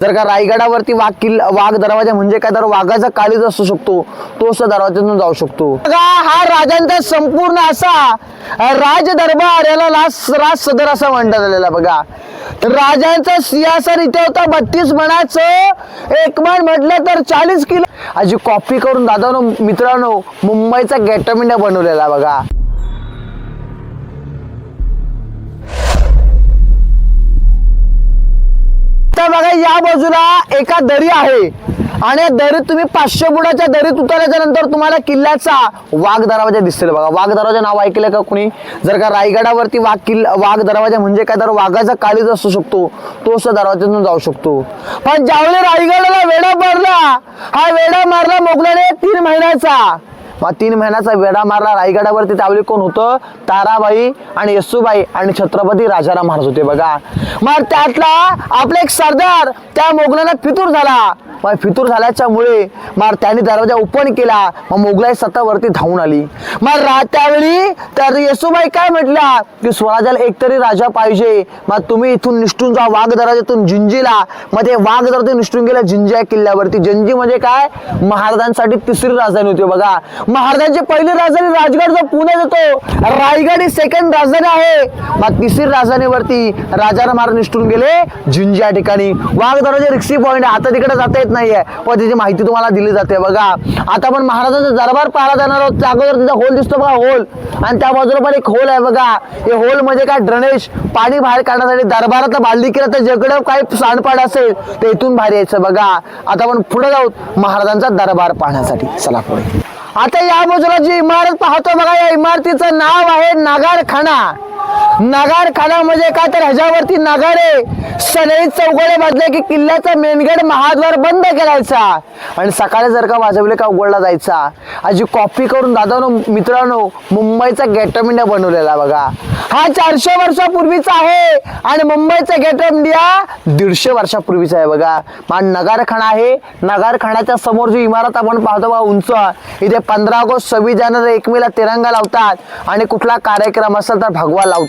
जर का रायगडावरती वाघ किल्ला वाघ दरवाजा म्हणजे काय? तर वाघाचा काळीज असू शकतो तो असा दरवाज्यातून जाऊ शकतो. हा राजांचा संपूर्ण असा राज दरबार याला राज राज सदर असा म्हणतात आलेला बघा. राजांचा सियासर इथे होता बत्तीस मणाचं एक मन म्हटलं तर चाळीस किलो. अशी कॉपी करून दादा मित्रांनो मुंबईचा गेटअप इंडिया बनवलेला बघा. आता बघा या बाजूला एका दरी आहे. आणि दरीत तुम्ही पाचशे बुडाच्या दरीत उतरल्याच्या नंतर तुम्हाला किल्ल्याचा वाघ दरवाजा दिसेल बघा. वाघ दरवाजा नाव ऐकलं का कुणी? जर का रायगडावरती वाघ किल्ला वाघ दरवाजा म्हणजे काय तर वाघाचा काळीज असू शकतो. तो असं दरवाज्यातून जाऊ शकतो. पण ज्यावेळी रायगडाला वेडा मारला हा वेढा मारला मोगलाने तीन महिन्याचा. मग तीन महिन्याचा वेढा मारला. रायगडावरती त्यावेळी कोण होतं? ताराबाई आणि येसूबाई आणि छत्रपती राजाराम महाराज होते बघा. मग त्यातला आपला एक सरदार त्या मोगलांना फितूर झाला. मग फितूर झाल्याच्यामुळे मार त्यांनी दरवाजा ओपन केला. मग मोगलाई सत्तावरती धावून आली. मग त्यावेळी तर येसूबाई काय म्हटल्या की स्वराज्याला एकतरी राजा पाहिजे. मग तुम्ही इथून निष्ठून जा वाघ दरवाजातून जिंजीला मग ते वाघ दरवाजा निष्ठून गेला जिंजी या किल्ल्यावरती. जिंजी म्हणजे काय? महाराजांसाठी तिसरी राजधानी होती बघा. महाराजांची पहिली राजधानी राजगड जो पुणे येतो रायगड ही सेकंड राजधानी आहे. मग तिसरी राजधानीवरती राजाराम महाराज निष्ठून गेले जिंजी या ठिकाणी. वाघ दरवाजे रिक्सी पॉईंट आहे. आता तिकडे जाता येत नाहीये. पण त्याची माहिती तुम्हाला दिली जाते. बघा आता आपण महाराजांचा दरबार पाहायला जाणार आहोत. त्या अगोदर तिचा होल दिसतो बघा होल. आणि त्या बाजूला पण एक होल आहे बघा. हे होल म्हणजे काय? ड्रेनेज. पाणी बाहेर काढण्यासाठी दरबारात बालदी केलं तर जगडं काही सांडपाड असेल ते इथून बाहेर यायचं बघा. आता आपण पुढे जाऊ महाराजांचा दरबार पाहण्यासाठी. चला पुढे. आता या बाजूला जी इमारत पाहतो बघा या इमारतीचं नाव आहे नागारखाना. नागारखाना म्हणजे काय? तर ह्याच्यावरती नागारे सनई चौघडे बाजले की किल्ल्याचा मेनगड महाद्वार बंद करायचा. आणि सकाळी जर का वाजवले का उघडला जायचा. अशी कॉपी करून दादानो मित्रांनो मुंबईचा गेटअप इंडिया बनवलेला बघा. हा चारशे वर्षापूर्वीचा आहे. आणि मुंबईचा गेटअप इंडिया दीडशे वर्षापूर्वीचा आहे बघा. मान नगारखाना आहे. नगारखानाच्या समोर जी इमारत आपण पाहतो बा उंच. इथे पंधरा ऑगस्ट सव्वीस जानेवारी एकमेला तिरंगा लावतात. आणि कुठला कार्यक्रम असेल तर भगवा लावतात.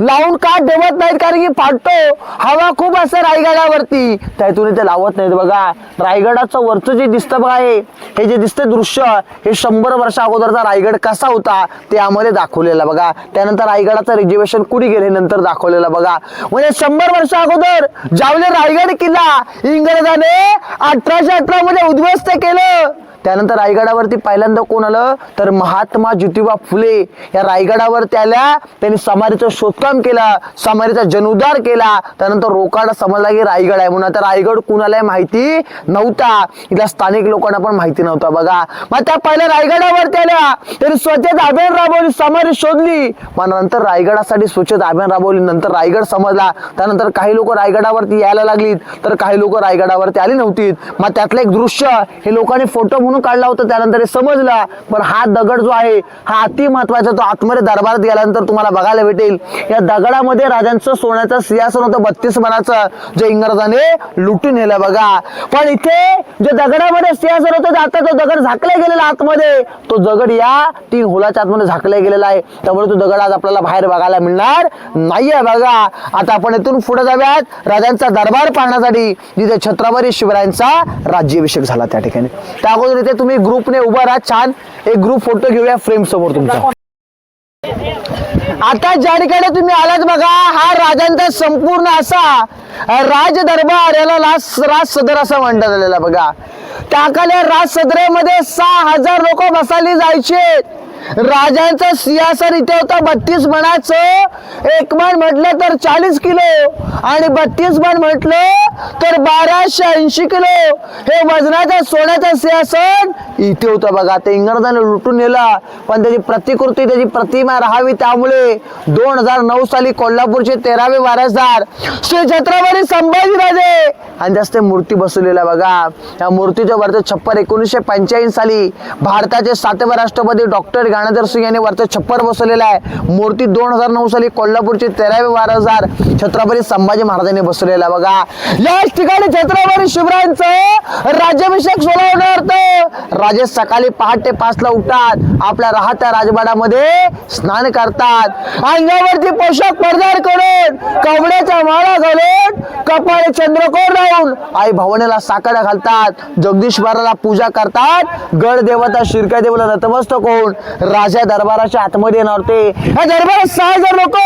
लावून का ठेवत नाहीत? कारण की फाटतो. हवा खूप असते रायगडावरती. त्यातून ते लावत नाहीत बघा. रायगडाचं वरचं जे दिसतं बघा हे हे जे दिसते दृश्य हे शंभर वर्ष अगोदरचा रायगड कसा होता ते आम्हाला दाखवलेला बघा. त्यानंतर रायगडाचं रिझर्वेशन कुणी गेले नंतर दाखवलेलं बघा. म्हणजे शंभर वर्ष अगोदर ज्यावेळी रायगड किल्ला इंग्रजाने अठराशे अठरा मध्ये उद्ध्वस्त केलं त्यानंतर रायगडावरती पहिल्यांदा कोण आलं? तर महात्मा ज्योतिबा फुले. या रायगडावरती आल्या त्यांनी समाधीचं शोधकाम केलं समाधीचा जनुद्धार केला. त्यानंतर रोकाडा समजला की रायगड आहे. म्हणून आता रायगड कुणाला माहिती नव्हता. इथल्या स्थानिक लोकांना पण माहिती नव्हता बघा. मग त्या पहिल्या रायगडावरती आल्या. त्यांनी स्वच्छता अभियान राबवली समाधी शोधली. मग नंतर रायगडासाठी स्वच्छता अभियान राबवली. नंतर रायगड समजला. त्यानंतर काही लोक रायगडावरती यायला लागलीत. तर काही लोक रायगडावरती आली नव्हती मग त्यातलं एक दृश्य हे लोकांनी फोटो म्हणून म्हणून काढला होता त्यानंतर हे समजलं. पण हा दगड जो आहे हा अति महत्त्वाचा तो आतमध्ये दरबारात गेल्यानंतर तुम्हाला बघायला भेटेल. या दगडामध्ये राजांचं सोन्याचं सिंहासन होतं बत्तीस मनाचं जे इंग्रजाने लुटून नेलं बघा. पण इथे जे दगडामध्ये सिंहासन होतं आता तो दगड झाकला गेलेला आतमध्ये तो दगड या तीन होलाच्या आतमध्ये झाकला गेलेला आहे. त्यामुळे तो दगड आज आपल्याला बाहेर बघायला मिळणार नाहीये बघा. आता आपण इथून पुढे जाऊयात राजांचा दरबार पाहण्यासाठी जिथे छत्रपती शिवरायांचा राज्याभिषेक झाला त्या ठिकाणी. त्या अगोदर करते तुम्ही ग्रुपने उभा राहा छान एक ग्रुप फोटो घेऊया फ्रेम समोर तुमचा. आता ज्या ठिकाणी तुम्ही आलात बघा हा राजांचा संपूर्ण असा राज दरबार याला राज राज सदर असं म्हणतात आलेला बघा. त्याखाली राज सदरेमध्ये सहा हजार लोक बसायला जायचे. राजांचा सिंहासन इथे होता बत्तीस मणाचं एक मण म्हटलं तर चाळीस किलो आणि बत्तीस मण म्हटलं तर बाराशे ऐंशी किलो. हे वजनाचा सोन्याचा सिंहासन इथे होतं बघा. ते इंग्रजांनी लुटून नेला पण त्याची प्रतिकृती त्याची प्रतिमा राहावी त्यामुळे दोन हजार नऊ साली कोल्हापूरचे तेरावे वारसदार श्री छत्रपती संभाजीराजे आणि जास्त मूर्ती बसवलेला बघा. या मूर्तीच्या वरती छप्पर एकोणीसशे पंच्याऐंशी साली भारताचे सातवे राष्ट्रपती डॉक्टर गाणाधर सिंग यांनी वरचा छप्पर बसवलेला आहे. मूर्ती दोन हजार नऊ साली कोल्हापूरची तेरावे बारा हजार छत्रपती संभाजी महाराजांनी बसवलेला बघा. याच ठिकाणी छत्रपती शिवरायांचं राज्याभिषेक सोहळा होणार राजे सकाळी पहाटे पाचला उठतात. आपल्या राहत्या राजवाड्यामध्ये स्नान करतात. अंगावरती पोशाख परिधान करून कवड्याच्या माळा घालून कपाळे चंद्रकोर लावून आई भवानीला साकडा घालतात. जगदीश्वराला पूजा करतात. गड देवता शिरका देवाला नतमस्तक होऊन राजा दरबाराच्या आतमध्ये येणार होते या दरबारात सहा हजार लोक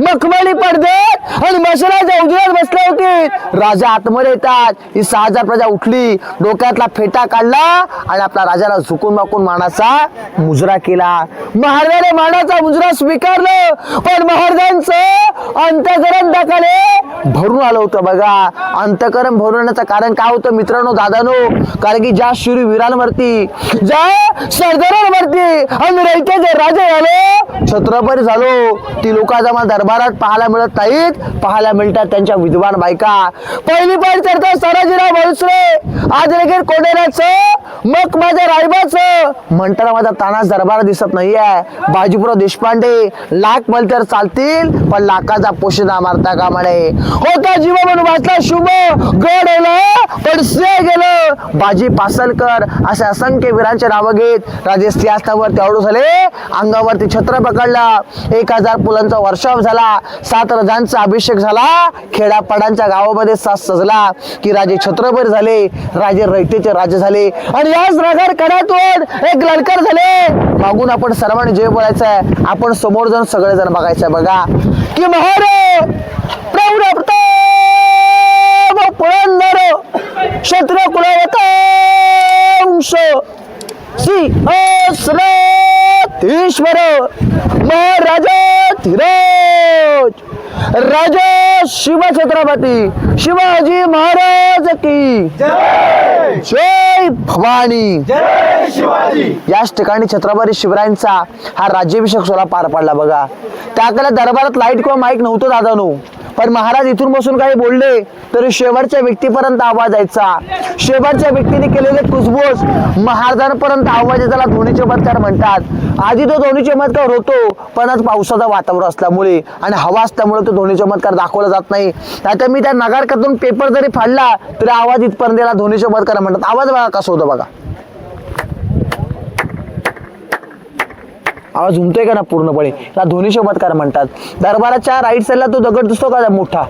मखमली पडदेत आणि मशालाच्या उजव्यात बसले होते. राजा आतमध्ये येतात. ही सहा हजार प्रजा उठली डोक्यातला फेटा काढला आणि आपल्या राजाला झुकून माकून मानाचा मुजरा केला. महाराजाने मानाचा मुजरा स्वीकारलं पण महाराजांचं अंतकरण दाखले भरून आलं होतं बघा. अंतकरण भरून कारण काय होतं मित्रांनो दादानो? कारण की ज्या शूरवीरांवरती ज्या सरदारांवरती आणि रयतेचे राजे झालो छत्रपती झालो. ती लोक आज आम्हाला दरबारात पाहायला मिळत नाहीत. पाहायला मिळतात त्यांच्या विद्वान बायका. पहिली पाहिजे चर्चा सराजीराव भोसले. आज लगेच कोडेराचं मग माझ्या रायबाचं. म्हणताना माझा तानाच दरबार दिसत नाहीये. बाजीपुराव देशपांडे लाख मल तर चालतील पण लाखाचा पोषण मारता का म्हणे? होता जीव म्हणून वाचला शुभ गड आलं पण से गेलं. बाजी पासलकर असे असंख्य वीरांचे नावं घेत राजे सिंहासनावर तेवढू झाले. अंगावरती छत्र पकडला. एक हजार पुलांचा वर्षाव झाला. सात रजांचा अभिषेक झाला. खेडापाडांच्या गावामध्ये सास सजला की राजे छत्रपती झाले राजे रयतेचे राजे झाले. आणि याच रागार कडातून एक लडकर झाले. मागून आपण सर्वांनी जे बोलायचं आहे आपण समोर जाऊन सगळेजण बघायचं बघा की महारे पुरंदर क्षत्रिय कुलवंश सिंहस्रतीश्वर महाराजा धीरज. राजा शिवछत्रपती शिवाजी महाराज की. जय भवानी. याच ठिकाणी छत्रपती शिवरायांचा हा राज्याभिषेक सोहळा पार पडला बघा. त्याकडे दरबारात लाइट किंवा माईक नव्हतं दादानू. पण महाराज इथून बसून काही बोलले तरी शेवटच्या व्यक्तीपर्यंत आवाज यायचा. शेवटच्या व्यक्तीने केलेले कुसबोस महाराजांपर्यंत आवाज त्याला धोनी चमत्कार म्हणतात. आधी तो धोनी चमत्कार होतो पण आज पावसाचा वातावरण असल्यामुळे आणि हवा असल्यामुळे तो धोनी चमत्कार दाखवला जात नाही. आता मी त्या नगारकातून पेपर जरी फाडला तरी आवाज इथपर्यंत याला ध्वनी चमत्कार म्हणतात. आवाज बघा कसा होतो बघा. आवाज उमतोय का ना पूर्णपणे? त्याला ध्वनी चमत्कार म्हणतात? दरबाराच्या राईट साईडला तो दगड दिसतो का मोठा?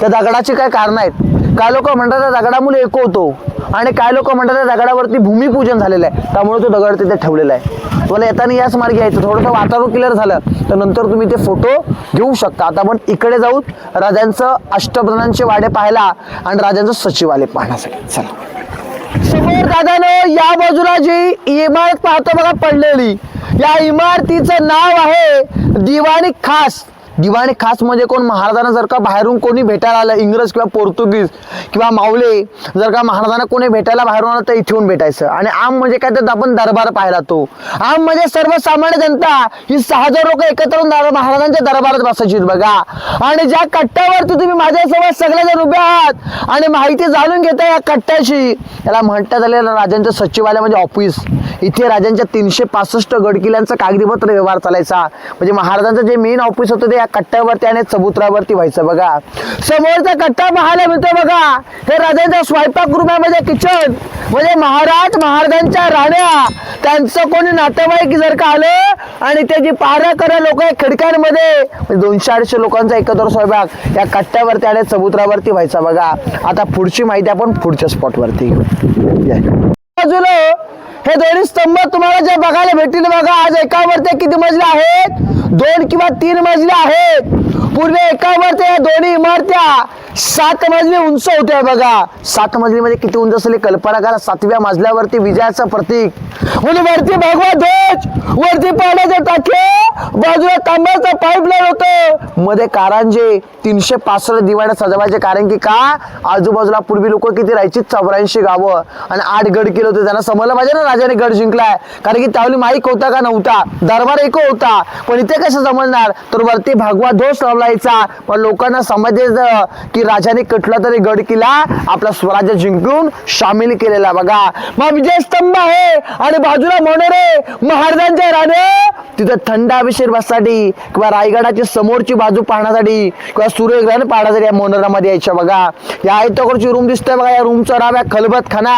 त्या दगडाची काय कारण आहेत? काय लोक म्हणतात त्या दगडामुळे एको होतो. आणि काय लोक म्हणतात त्या दगडावरती भूमिपूजन झालेलं आहे. त्यामुळे तो दगड तिथे ठेवलेला आहे. तुम्हाला येताना याच मार्गी यायचं. थोडंसं वातावरण क्लिअर झालं तर नंतर तुम्ही ते फोटो घेऊ शकता. आता आपण इकडे जाऊ. राजांचं अष्टप्रधानांचे वाडे पाहायला आणि राजांचं सचिवालय पाहण्यासाठी. चला. समोर दादानं या बाजूला जी इमारत पाहतो बघा पडलेली. या इमारतीचं नाव आहे दिवाणी खास. दिवाणी खास म्हणजे कोण? महाराजांना जर का बाहेरून कोणी भेटायला आलं इंग्रज किंवा पोर्तुगीज किंवा माऊले जर का महाराजांना कोणी भेटायला बाहेरून आलं तर इथे येऊन भेटायचं. आणि आम म्हणजे काय? तर आपण दरबार पाहिला तो आम म्हणजे सर्वसामान्य जनता. ही सहा हजार लोक एकत्र महाराजांच्या दरबारात बसायची बघा. आणि ज्या कट्ट्यावरती तुम्ही माझ्यासोबत सगळेजण उभे आहात आणि माहिती जाणून घेता या कट्ट्याशी याला म्हणतात आलेलं राजांचं सचिवालय म्हणजे ऑफिस इथे राजांच्या तीनशे पासष्ट गडकिल्ल्यांचा कागदीपत्र व्यवहार चालायचा. म्हणजे महाराजांचं जे मेन ऑफिस होतं ते या कट्ट्यावरती आणि चबुतरावरती व्हायचं बघा. समोरचा कट्टा पाहायला मिळतो बघा. हे राजांच्या स्वयंपाक रूम आहे किचन म्हणजे महाराज महाराजांच्या राण्या. त्यांचं कोणी नातेवाईक जर का आलं आणि ते जी करा लोक खिडक्यांमध्ये. म्हणजे दोनशे अडीचशे लोकांचा एकत्र स्वयंपाक. या कट्ट्यावरती आणि चबुतरावरती व्हायचा बघा. आता पुढची माहिती आपण पुढच्या स्पॉटवरती बाजूला हे दोन्ही स्तंभ तुम्हाला जे बघायला भेटतील बघा आज एकावरती किती मजले आहेत? दोन किंवा तीन मजले आहेत. पूर्वी एकावरती या दोन्ही इमारत्या सात मजली उंच होत्या बघा. सात मजलीमध्ये किती उंच असेल कल्पना करा सातव्या मजल्यावरती विजयाचं प्रतीक. म्हणजे वरती भगवा ध्वज वरती पाण्याचे टाके बाजूला तांब्याचं पाईपलाईन होतं. मध्ये कारंजे तीनशे पासष्ट दिवाळ्या सजवायचे. कारण की का? आजूबाजूला पूर्वी लोक किती राहायची? चौऱ्याऐंशी गावं. आणि आठ गड केले होते त्यांना समजलं पाहिजे ना राजा राजाने गड जिंकलाय. कारण की त्यावेळी माईक होता का नव्हता? दरबार एक होता. पण इथे कसं समजणार तर वरती भगवा दोष लावलायचा. पण लोकांना समजायचं की राजाने कुठला तरी गड किल्ला आपला स्वराज्य जिंकून सामील केलेला बघा. मग विजयस्तंभ आहे. आणि बाजूला मोनेरे महाराजांच्या राणे. तिथं थंड अभिषेक बससाठी किंवा रायगडाची समोरची बाजू पाहण्यासाठी किंवा सूर्यग्रहण पाहण्यासाठी या मोनोरामध्ये यायच्या बघा. या आयताकडची रूम दिसते बघा. या रूमचं नाव आहे खलबत खाना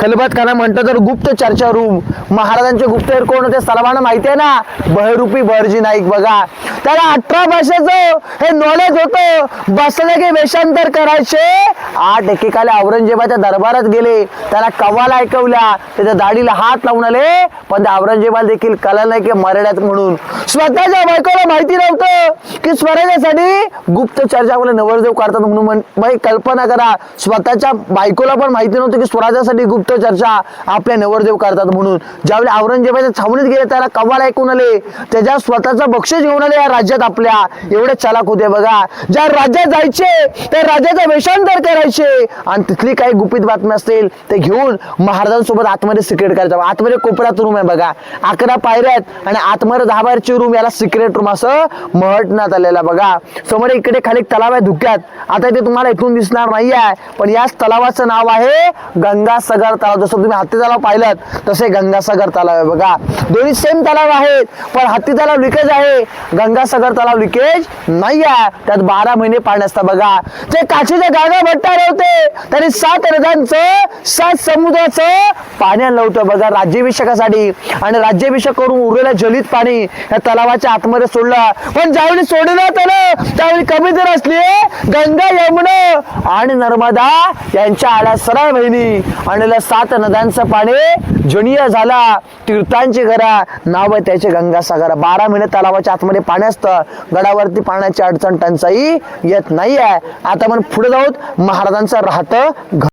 खलबत खाना म्हणतं तर गुप्त चर्चा रूम महाराजांचे गुप्तहेर कोण होते सर्वांना माहिती आहे ना? बहरूपी बहरजी नाईक बघा. त्याला अठरा भाषेचं हे नॉलेज होतं. बसले की वेषांतर करायचे. आठ एकेकाला औरंगजेबाच्या दरबारात गेले. त्याला कव्वाला ऐकवल्या. त्याच्या दाढीला हात लावून आले. पण त्या औरंगजेबाला देखील कला नाही की मरड्यात म्हणून. स्वतःच्या बायकोला माहिती नव्हतं की स्वराज्यासाठी गुप्त चर्चा आपले नवरदेव करतात म्हणून म्हण- कल्पना करा. स्वतःच्या बायकोला पण माहिती नव्हतं की स्वराज्यासाठी गुप्त चर्चा आपल्या नवरदेव करतात म्हणून. ज्यावेळी औरंगजेबाच्या छावणीत गेले त्याला कवाला ऐकून आले. त्याच्या स्वतःचा बक्षीस घेऊन आले या राज्यात आपल्या. एवढे चालाक होते बघा. ज्या राज्यात जायचे त्या राज्याचा वेषांतर करायचे. आणि तिथली काही गुपित बातमी असतील ते घेऊन महाराजांसोबत आतमध्ये सिक्रेट करायचं. आतमध्ये कोपऱ्यात रूम आहे बघा. अकरा पायऱ्या आहेत आणि आतमध्ये दहा बाहेरची रूम याला सिक्रेट रूम असं म्हटण्यात आलेलं बघा. समोर इकडे खाली तलाव आहे धुक्यात. आता ते तुम्हाला इथून दिसणार नाही आहे पण याच तलावाचं नाव आहे गंगासागर तलाव. जसं तुम्ही हत्ती तलाव पाहिलं तसे गंगासागर तलाव आहे. बघा दोन्ही सेम तलाव आहेत पण हत्ती तलाव लिकेज आहे. गंगासागर तलाव लिकेज नाही आहे त्यात बारा महिने पाणी असतं. बघा ते काचेच्या गागा भट्टार होते त्यांनी सात नद्यांचं सात समुद्राचं पाणी आणलं होतं. बघा राज्याभिषेकासाठी आणि राज्याभिषेक करून उरलेलं जलित पाणी या तलावाच्या आतमध्ये सोडलं. पण ज्यावेळी सोडलं त्याला त्यावेळी कमी जर असली गंगा यमुना आणि नर्मदा यांच्या आल्या सरळ बहिणी आणि सात नद्यांचं पाणी जुनिया झाला तीर्थांची घरा नाव आहे त्याचे गंगासागर. बारा महिने तलावाच्या आतमध्ये पाणी असतं. गडावरती पाण्याची अडचण टंचाई येत नाही आहे आता आपण पुढे जाऊत. महाराजांचं राहतं घर.